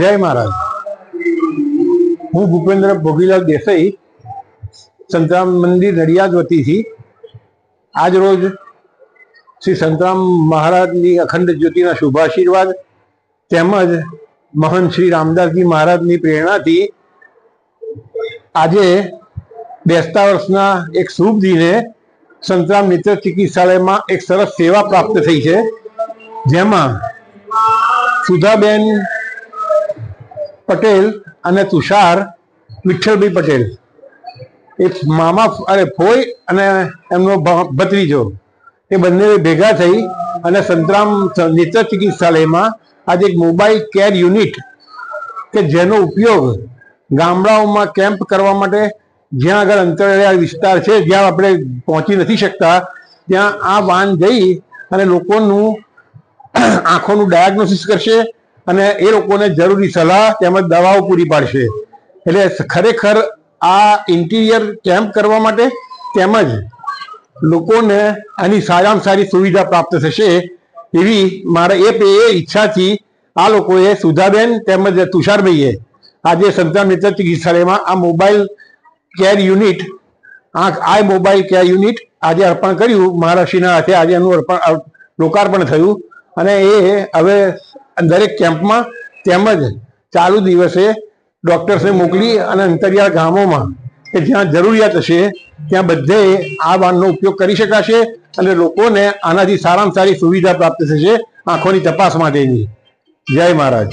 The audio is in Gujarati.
જય મહારાજ. હું ભૂપેન્દ્ર ભોગીલાલ દેસાઈ, સંતરામ મંદિર નડિયાદ વતીથી આજ રોજ શ્રી સંતરામ મહારાજની અખંડ જ્યોતિના શુભાશીર્વાદ તેમજ મહંત શ્રી રામદાસજી મહારાજની પ્રેરણાથી આજે બેસતા વર્ષના એક શુભ દિને સંતરામ મિત્ર ચિકિત્સાલયમાં એક સરસ સેવા પ્રાપ્ત થઈ છે. જેમાં સુધાબેન પટેલ અને તુષાર વિઠ્ઠલભાઈ પટેલ. એ મામા અરે ફોઈ અને એમનો ભત્રીજો. એ બંને ભેગા થઈ અને સંતરામ નેત્ર ચિકિત્સાલયમાં આજે એક મોબાઈલ કેર યુનિટ કે જેનો ઉપયોગ ગામડાઓમાં કેમ્પ કરવા માટે જ્યાં આગળ અંતરિયાળ વિસ્તાર છે, જ્યાં આપણે પહોંચી નથી શકતા, ત્યાં આ વાન જઈ અને લોકોનું આંખોનું ડાયગ્નોસિસ કરશે અને એ લોકોને જરૂરી સલાહ તેમજ દવાઓ પૂરી પાડશે. એટલે ખરેખર આ ઇન્ટિરિયર કેમ્પ કરવા માટે તેમજ લોકોને આની સારામાં સારી સુવિધા પ્રાપ્ત થશે એવી મારા એ એ ઈચ્છાથી આ લોકોએ સુધાબેન તેમજ તુષારભાઈએ આજે સંતાન મિત્ર ચિકિત્સાલયમાં આ મોબાઈલ કેર યુનિટ આંખ આ મોબાઈલ કેર યુનિટ આજે અર્પણ કર્યું. મહારાષ્ટ્રીના હાથે આજે એનું અર્પણ લોકાર્પણ થયું અને એ હવે દરેક કેમ્પમાં તેમજ ચાલુ દિવસે ડૉક્ટર્સને મોકલી અને અંતરિયાળ ગામોમાં કે જ્યાં જરૂરિયાત હશે, ત્યાં બધે આ વાનનો ઉપયોગ કરી શકાશે અને લોકોને આનાથી સારામાં સારી સુવિધા પ્રાપ્ત થશે આંખોની તપાસ માટેની. જય મહારાજ.